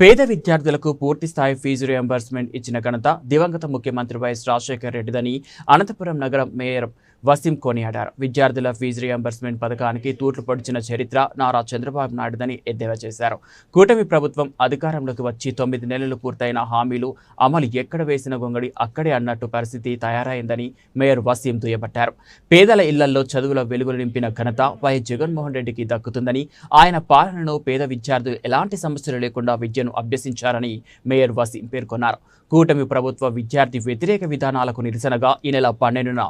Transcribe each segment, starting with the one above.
పేద విద్యార్థులకు పూర్తి స్థాయి ఫీజు రియంబర్స్మెంట్ ఇచ్చిన ఘనత దివంగత ముఖ్యమంత్రి వైఎస్ రాజశేఖర్ రెడ్డిదని అనంతపురం నగరం మేయర్ వసీం కొనియాడారు. విద్యార్థుల ఫీజు రియంబర్స్మెంట్ పథకానికి తూట్లు పొడిచిన చరిత్ర నారా చంద్రబాబు నాయుడుదని ఎద్దేవా చేశారు. కూటమి ప్రభుత్వం అధికారంలోకి వచ్చి తొమ్మిది నెలలు పూర్తయిన హామీలు అమలు ఎక్కడ వేసిన గొంగడి అక్కడే అన్నట్టు పరిస్థితి తయారైందని మేయర్ వసీం దుయ్యబట్టారు. పేదల ఇళ్ళలో చదువుల వెలుగులు నింపిన ఘనత వైఎస్ జగన్మోహన్ రెడ్డికి దక్కుతుందని ఆయన పాలనలో పేద విద్యార్థులు ఎలాంటి సమస్యలు లేకుండా విద్యను అభ్యసించారని మేయర్ వసీం పేర్కొన్నారు. కూటమి ప్రభుత్వ విద్యార్థి వ్యతిరేక విధానాలకు నిరసనగా ఈ నెల పన్నెండున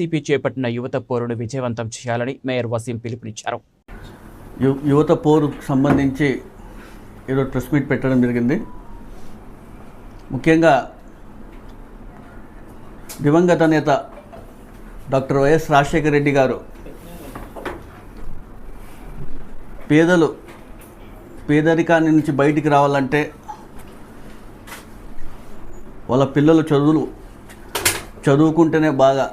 వైసీపీ చేపట్టిన యువత పోరును విజయవంతం చేయాలని మేయర్ వసీం పిలుపునిచ్చారు. యువత పోరుకు సంబంధించి ఈరోజు ప్రెస్ మీట్ పెట్టడం జరిగింది. ముఖ్యంగా దివంగత నేత డాక్టర్ వైఎస్ రాజశేఖర రెడ్డి గారు పేదలు పేదరికాన్ని నుంచి బయటికి రావాలంటే వాళ్ళ పిల్లలు చదువులు చదువుకుంటేనే బాగా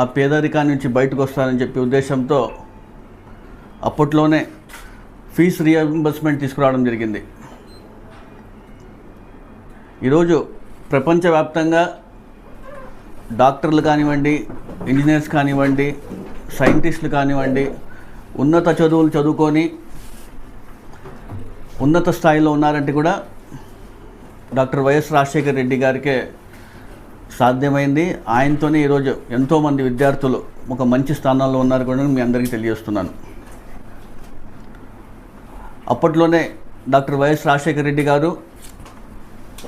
ఆ పేదరికాన్ని నుంచి బయటకు వస్తారని చెప్పి ఉద్దేశంతో అప్పట్లోనే ఫీజు రియంబర్స్మెంట్ తీసుకురావడం జరిగింది. ఈరోజు ప్రపంచవ్యాప్తంగా డాక్టర్లు కానివ్వండి ఇంజనీర్స్ కానివ్వండి సైంటిస్టులు కానివ్వండి ఉన్నత చదువులు చదువుకొని ఉన్నత స్థాయిలో ఉన్నారంటే కూడా డాక్టర్ వైఎస్ రాజశేఖర్ రెడ్డి గారికే సాధ్యమైంది. ఆయనతోనే ఈరోజు ఎంతోమంది విద్యార్థులు ఒక మంచి స్థానాల్లో ఉన్నారు కూడా మీ అందరికీ తెలియజేస్తున్నాను. అప్పట్లోనే డాక్టర్ వైఎస్ రాజశేఖర రెడ్డి గారు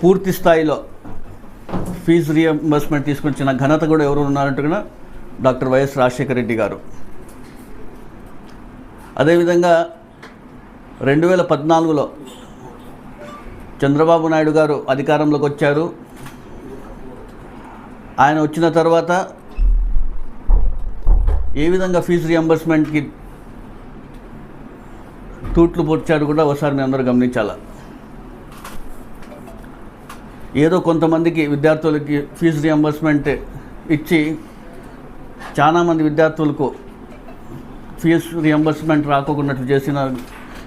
పూర్తి స్థాయిలో ఫీజు రియంబర్స్మెంట్ తీసుకొచ్చిన ఘనత కూడా ఎవరు ఉన్నారంటే కూడా డాక్టర్ వైఎస్ రాజశేఖర రెడ్డి గారు. అదేవిధంగా రెండు వేల పద్నాలుగులో చంద్రబాబు నాయుడు గారు అధికారంలోకి వచ్చారు. ఆయన వచ్చిన తర్వాత ఏ విధంగా ఫీజు రియంబర్స్మెంట్కి తూట్లు పొడిచాడు కూడా ఒకసారి మీ అందరూ గమనించాల? ఏదో కొంతమందికి విద్యార్థులకి ఫీజు రియంబర్స్మెంట్ ఇచ్చి చాలామంది విద్యార్థులకు ఫీజు రియంబర్స్మెంట్ రాకోకున్నట్లు చేసిన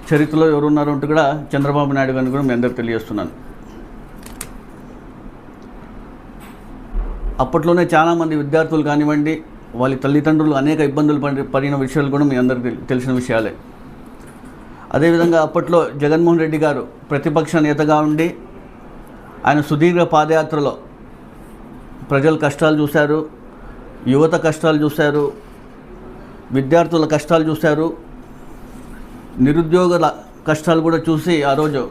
చరిత్రలో ఎవరున్నారు అంటూ కూడా చంద్రబాబు నాయుడు గారిని కూడా మీ అందరికి తెలియజేస్తున్నాను. అప్పట్లోనే చాలామంది విద్యార్థులు కానివ్వండి వాళ్ళ తల్లిదండ్రులు అనేక ఇబ్బందులు పడి పడిన విషయాలు కూడా మీ అందరికి తెలిసిన విషయాలే. అదేవిధంగా అప్పట్లో జగన్మోహన్ రెడ్డి గారు ప్రతిపక్ష నేతగా ఉండి ఆయన సుదీర్ఘ పాదయాత్రలో ప్రజల కష్టాలు చూశారు యువత కష్టాలు చూశారు విద్యార్థుల కష్టాలు చూశారు నిరుద్యోగుల కష్టాలు కూడా చూసి ఆ రోజు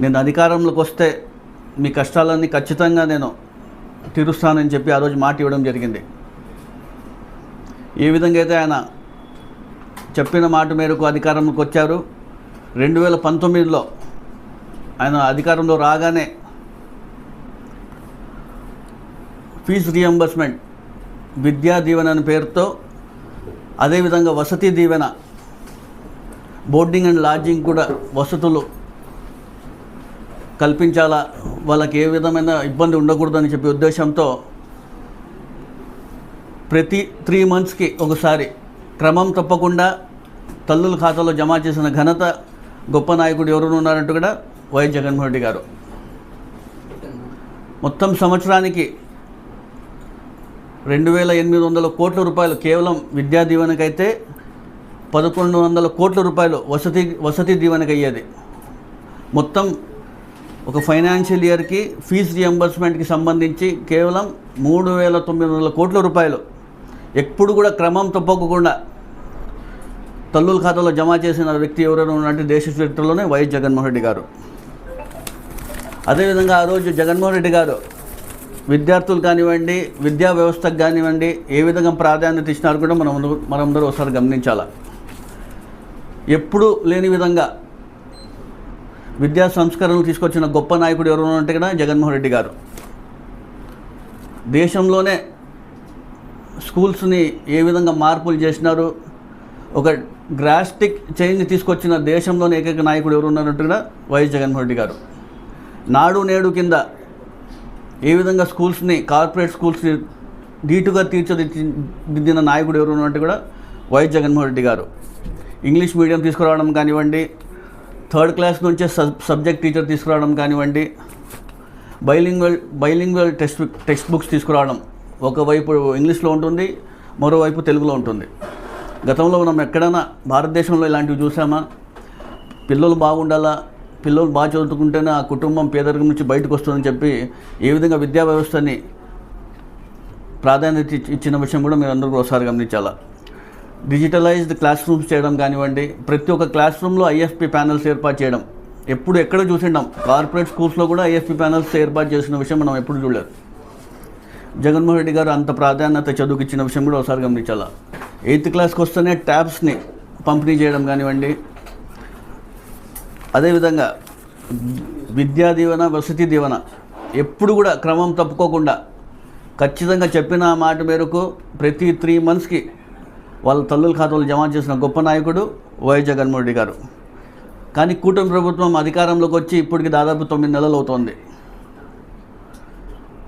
నేను అధికారంలోకి వస్తే మీ కష్టాలన్నీ ఖచ్చితంగా నేను తీరుస్తానని చెప్పి ఆ రోజు మాట ఇవ్వడం జరిగింది. ఏ విధంగా అయితే ఆయన చెప్పిన మాట మేరకు అధికారంలోకి వచ్చారు రెండు వేల పంతొమ్మిదిలో ఆయన అధికారంలో రాగానే ఫీజు రియంబర్స్మెంట్ విద్యా దీవెన అనే పేరుతో అదేవిధంగా Vasathi Deevena boarding and lodging కూడా వసతులు కల్పించాలా వాళ్ళకి ఏ విధమైన ఇబ్బంది ఉండకూడదని చెప్పి ఉద్దేశంతో ప్రతి త్రీ మంత్స్కి ఒకసారి క్రమం తప్పకుండా తల్లుల ఖాతాలో జమ చేసిన ఘనత గొప్ప నాయకుడు ఎవరు ఉన్నారంటూ కూడా వైఎస్ జగన్మోహన్ రెడ్డి గారు. మొత్తం సంవత్సరానికి రెండు వేల ఎనిమిది వందల కోట్ల రూపాయలు కేవలం విద్యా దీవెనకైతే పదకొండు వందల కోట్ల రూపాయలు వసతి వసతి దీవెనకయ్యేది. మొత్తం ఒక ఫైనాన్షియల్ ఇయర్కి ఫీజు రియంబర్స్మెంట్కి సంబంధించి కేవలం మూడు వేల తొమ్మిది వందల కోట్ల రూపాయలు. ఎప్పుడు కూడా క్రమం తప్పకుండా తల్లుల ఖాతాలో జమ చేసిన వ్యక్తి ఎవరైనా ఉన్నట్టు దేశ చరిత్రలోనే వైఎస్ జగన్మోహన్ రెడ్డి గారు. అదేవిధంగా ఆ రోజు జగన్మోహన్ రెడ్డి గారు విద్యార్థులు కానివ్వండి విద్యా వ్యవస్థకు కానివ్వండి ఏ విధంగా ప్రాధాన్యత ఇచ్చినారు కూడా మనం మనందరూ ఒకసారి గమనించాలి. ఎప్పుడు లేని విధంగా విద్యా సంస్కరణలు తీసుకొచ్చిన గొప్ప నాయకుడు ఎవరు అంటే కదా జగన్మోహన్ రెడ్డి గారు. దేశంలోనే స్కూల్స్ని ఏ విధంగా మార్పులు చేసినారు ఒక గ్రాస్టిక్ చేంజ్ తీసుకొచ్చిన దేశంలోనే ఏకైక నాయకుడు ఎవరు ఉన్నారంటే కూడా వైఎస్ జగన్మోహన్ రెడ్డి గారు. నాడు నేడు కింద ఏ విధంగా స్కూల్స్ని కార్పొరేట్ స్కూల్స్ని ధీటుగా తీర్చిదిద్దిన నాయకుడు ఎవరు అంటే కూడా వైఎస్ జగన్మోహన్ రెడ్డి గారు. ఇంగ్లీష్ మీడియం తీసుకురావడం కానివ్వండి థర్డ్ క్లాస్ నుంచే సబ్ సబ్జెక్ట్ టీచర్ తీసుకురావడం కానివ్వండి bilingual bilingual text text books తీసుకురావడం. ఒకవైపు ఇంగ్లీష్లో ఉంటుంది మరోవైపు తెలుగులో ఉంటుంది. గతంలో మనం ఎక్కడైనా భారతదేశంలో ఇలాంటివి చూసామా? పిల్లలు బాగుండాలా? పిల్లలు బాగా చదువుకుంటేనే ఆ కుటుంబం పేదరికం నుంచి బయటకు వస్తుందని చెప్పి ఏ విధంగా విద్యా వ్యవస్థని ప్రాధాన్యత ఇచ్చిన విషయం కూడా మీరు అందరూ ఒకసారి గమనించాలా? డిజిటలైజ్డ్ క్లాస్ రూమ్స్ చేయడం కానివ్వండి ప్రతి ఒక్క క్లాస్ రూమ్లో ఐఎఫ్పి ప్యానల్స్ ఏర్పాటు చేయడం. ఎప్పుడు ఎక్కడ చూసిండాం కార్పొరేట్ స్కూల్స్లో కూడా ఐఎఫ్పి ప్యానల్స్ ఏర్పాటు చేసిన విషయం మనం ఎప్పుడు చూడలేదు. జగన్మోహన్ రెడ్డి గారు అంత ప్రాధాన్యత చదువుకి ఇచ్చిన విషయం కూడా ఒకసారి గమనించాలా? ఎయిత్ క్లాస్కి వస్తేనే ట్యాబ్స్ని పంపిణీ చేయడం కానివ్వండి అదేవిధంగా విద్యా దీవెన వసతి దీవెన ఎప్పుడు కూడా క్రమం తప్పుకోకుండా ఖచ్చితంగా చెప్పిన మాట మేరకు ప్రతి త్రీ మంత్స్కి వాళ్ళ తల్లుల ఖాతాలు జమ చేసిన గొప్ప నాయకుడు వైఎస్ జగన్మోహన్ రెడ్డి గారు. కానీ కూటమి ప్రభుత్వం అధికారంలోకి వచ్చి ఇప్పటికి దాదాపు తొమ్మిది నెలలు అవుతోంది.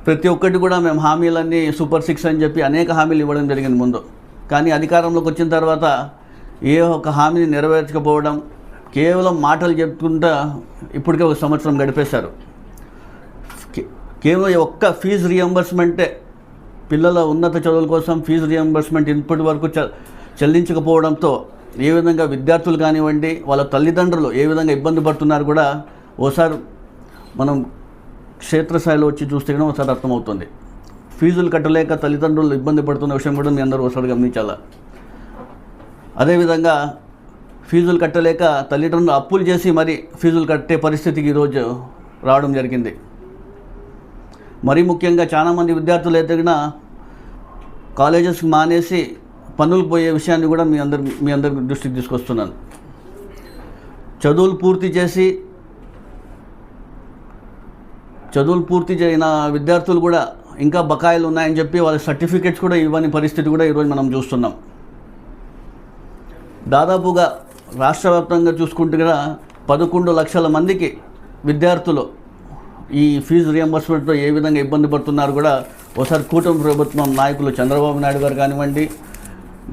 ప్రతి ఒక్కటి కూడా మేము హామీలన్నీ సూపర్ సిక్స్ అని చెప్పి అనేక హామీలు ఇవ్వడం జరిగింది ముందు. కానీ అధికారంలోకి వచ్చిన తర్వాత ఏ ఒక్క హామీని నెరవేర్చకపోవడం కేవలం మాటలు చెప్పుకుంటా ఇప్పటికే ఒక సంవత్సరం గడిపేశారు. కేవలం ఒక్క ఫీజు రియంబర్స్మెంటే పిల్లల ఉన్నత చదువుల కోసం ఫీజు రియంబర్స్మెంట్ ఇప్పటి వరకు చెల్లించకపోవడంతో ఏ విధంగా విద్యార్థులు కానివ్వండి వాళ్ళ తల్లిదండ్రులు ఏ విధంగా ఇబ్బంది పడుతున్నారు కూడా ఓసారి మనం క్షేత్రస్థాయిలో వచ్చి చూస్తే కూడా ఒకసారి అర్థమవుతుంది. ఫీజులు కట్టలేక తల్లిదండ్రులు ఇబ్బంది పడుతున్న విషయం కూడా మీ అందరూ ఒకసారి గమనించాలా? అదేవిధంగా ఫీజులు కట్టలేక తల్లిదండ్రులు అప్పులు చేసి మరి ఫీజులు కట్టే పరిస్థితికి ఈరోజు రావడం జరిగింది. మరీ ముఖ్యంగా చాలామంది విద్యార్థులు ఎదిగిన కాలేజెస్కి మానేసి పనులు పోయే విషయాన్ని కూడా మీ అందరి మీ అందరి దృష్టికి తీసుకొస్తున్నాను. చదువులు పూర్తి చేసి చదువులు పూర్తి చేసిన విద్యార్థులు కూడా ఇంకా బకాయిలు ఉన్నాయని చెప్పి వాళ్ళ సర్టిఫికెట్స్ కూడా ఇవ్వని పరిస్థితి కూడా ఈరోజు మనం చూస్తున్నాం. దాదాపుగా రాష్ట్ర వ్యాప్తంగా చూసుకుంటే కూడా పదకొండు లక్షల మందికి విద్యార్థులు ఈ ఫీజు రియంబర్స్మెంట్తో ఏ విధంగా ఇబ్బంది పడుతున్నారు కూడా ఒకసారి కూటమి ప్రభుత్వం నాయకులు చంద్రబాబు నాయుడు గారు కానివ్వండి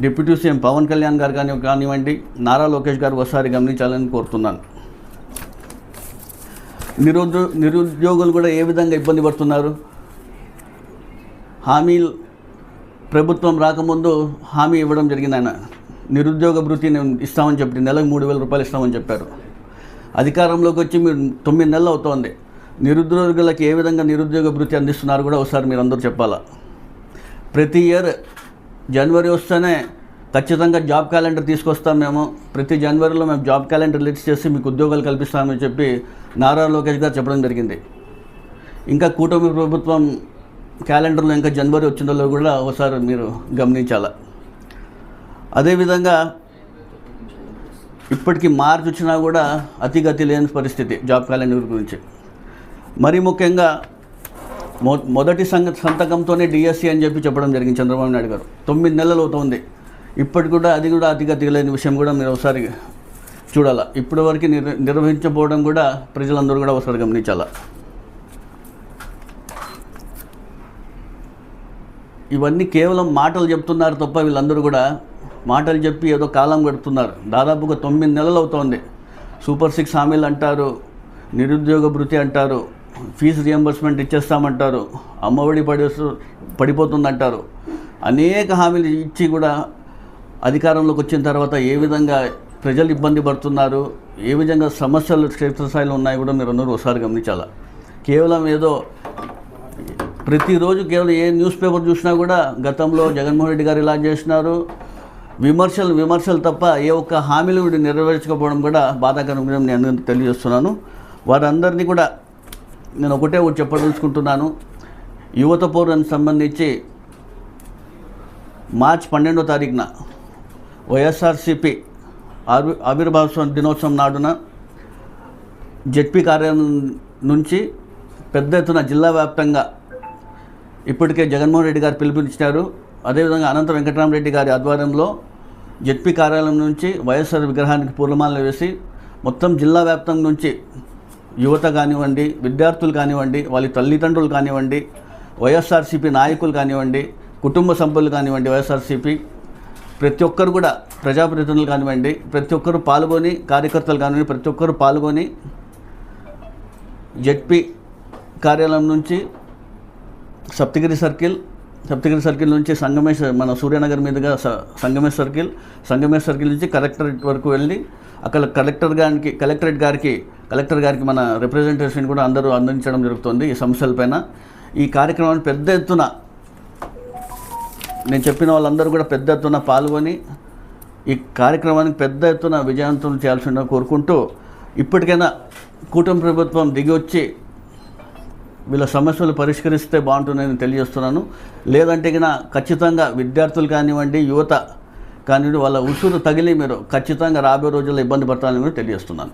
డిప్యూటీ సీఎం పవన్ కళ్యాణ్ గారు కాని కానివ్వండి నారా లోకేష్ గారు ఒకసారి గమనించాలని కోరుతున్నాను. నిరుద్యో నిరుద్యోగులు కూడా ఏ విధంగా ఇబ్బంది పడుతున్నారు? హామీ ప్రభుత్వం రాకముందు హామీ ఇవ్వడం జరిగింది ఆయన. నిరుద్యోగ భృతి నేను ఇస్తామని చెప్పి నెలకు మూడు వేల రూపాయలు ఇస్తామని చెప్పారు. అధికారంలోకి వచ్చి మీరు తొమ్మిది నెలలు అవుతోంది. నిరుద్యోగులకు ఏ విధంగా నిరుద్యోగ భృతి అందిస్తున్నారు కూడా ఒకసారి మీరు అందరూ చెప్పాలా? ప్రతి ఇయర్ జనవరి వస్తేనే ఖచ్చితంగా జాబ్ క్యాలెండర్ తీసుకొస్తాం మేము. ప్రతి జనవరిలో మేము జాబ్ క్యాలెండర్ రిలీజ్ చేసి మీకు ఉద్యోగాలు కల్పిస్తామని చెప్పి నారా లోకేష్ గారు చెప్పడం జరిగింది. ఇంకా కూటమి ప్రభుత్వం క్యాలెండర్లో ఇంకా జనవరి వచ్చిందో కూడా ఒకసారి మీరు గమనించాలా? అదేవిధంగా ఇప్పటికీ మార్చి వచ్చినా కూడా అతిగతి లేని పరిస్థితి జాబ్ క్యాలెండర్ గురించి. మరీ ముఖ్యంగా మొ మొదటి సంగ సంతకంతోనే డిఎస్సి అని చెప్పి చెప్పడం జరిగింది చంద్రబాబు నాయుడు గారు. తొమ్మిది నెలలు అవుతుంది. ఇప్పటికి కూడా అది కూడా అతిగా లేని విషయం కూడా మీరు ఒకసారి చూడాలా. ఇప్పటి వరకు నిర్ నిర్వహించబోవడం కూడా ప్రజలందరూ కూడా ఒకసారి గమనించాలా. ఇవన్నీ కేవలం మాటలు చెప్తున్నారు తప్ప వీళ్ళందరూ కూడా మాటలు చెప్పి ఏదో కాలం గడుపుతున్నారు. దాదాపుగా తొమ్మిది నెలలు అవుతోంది. సూపర్ సిక్స్ హామీలు అంటారు నిరుద్యోగ భృతి అంటారు ఫీజు రియంబర్స్మెంట్ ఇచ్చేస్తామంటారు. అమ్మఒడి పడి పడిపోతుందంటారు. అనేక హామీలు ఇచ్చి కూడా అధికారంలోకి వచ్చిన తర్వాత ఏ విధంగా ప్రజలు ఇబ్బంది పడుతున్నారు ఏ విధంగా సమస్యలు క్షేత్రస్థాయిలో ఉన్నాయి కూడా మీరు అందరూ ఒకసారి గమనించాలా. కేవలం ఏదో ప్రతిరోజు కేవలం ఏ న్యూస్ పేపర్ చూసినా కూడా గతంలో జగన్మోహన్ రెడ్డి గారు ఇలా చేసినారు. విమర్శలు విమర్శలు తప్ప ఏ ఒక్క హామీలు కూడా నెరవేర్చకపోవడం కూడా బాధాకరం నేను తెలియజేస్తున్నాను. వారందరినీ కూడా నేను ఒకటే ఒకటి చెప్పదలుచుకుంటున్నాను. యువత పౌరానికి సంబంధించి మార్చ్ పన్నెండో తారీఖున వైఎస్ఆర్సిపి ఆవి ఆవిర్భావ దినోత్సవం నాడున జెడ్పీ కార్యాలయం నుంచి పెద్ద ఎత్తున జిల్లా వ్యాప్తంగా ఇప్పటికే జగన్మోహన్ రెడ్డి గారు పిలుపునిచ్చారు. అదేవిధంగా అనంత వెంకటరామరెడ్డి గారి ఆధ్వర్యంలో జెడ్పీ కార్యాలయం నుంచి వైఎస్ఆర్ విగ్రహానికి పూలమాలలు వేసి మొత్తం జిల్లా వ్యాప్తం నుంచి యువత కానివ్వండి విద్యార్థులు కానివ్వండి వాళ్ళ తల్లిదండ్రులు కానివ్వండి వైఎస్ఆర్సీపీ నాయకులు కానివ్వండి కుటుంబ సభ్యులు కానివ్వండి వైఎస్ఆర్సీపీ ప్రతి ఒక్కరు కూడా ప్రజాప్రతినిధులు కానివ్వండి ప్రతి ఒక్కరు పాల్గొని కార్యకర్తలు కానివ్వండి ప్రతి ఒక్కరు పాల్గొని జడ్పీ కార్యాలయం నుంచి సప్తగిరి సర్కిల్ సప్తగిరి సర్కిల్ నుంచి సంగమేశ్ మన సూర్యనగర్ మీదుగా స- సర్కిల్ సంగమేశ్వర్ సర్కిల్ నుంచి కలెక్టరేట్ వరకు వెళ్ళి అక్కడ కలెక్టర్ గారికి కలెక్టరేట్ గారికి కలెక్టర్ గారికి మన రిప్రజెంటేషన్ కూడా అందరూ అందించడం జరుగుతుంది ఈ సమస్యలపైన ఈ కార్యక్రమాన్ని పెద్ద ఎత్తున నేను చెప్పిన వాళ్ళందరూ కూడా పెద్ద ఎత్తున పాల్గొని ఈ కార్యక్రమానికి పెద్ద ఎత్తున విజయవంతం చేయాల్సిందని కోరుకుంటూ ఇప్పటికైనా కూటమి ప్రభుత్వం దిగి వచ్చి వీళ్ళ సమస్యలు పరిష్కరిస్తే బాగుంటుందని తెలియజేస్తున్నాను. లేదంటే కన్నా ఖచ్చితంగా విద్యార్థులు కానివ్వండి యువత కానివ్వండి వాళ్ళ ఉసురు తగిలి మీరు ఖచ్చితంగా రాబోయే రోజుల్లో ఇబ్బంది పడతారని కూడా తెలియజేస్తున్నాను.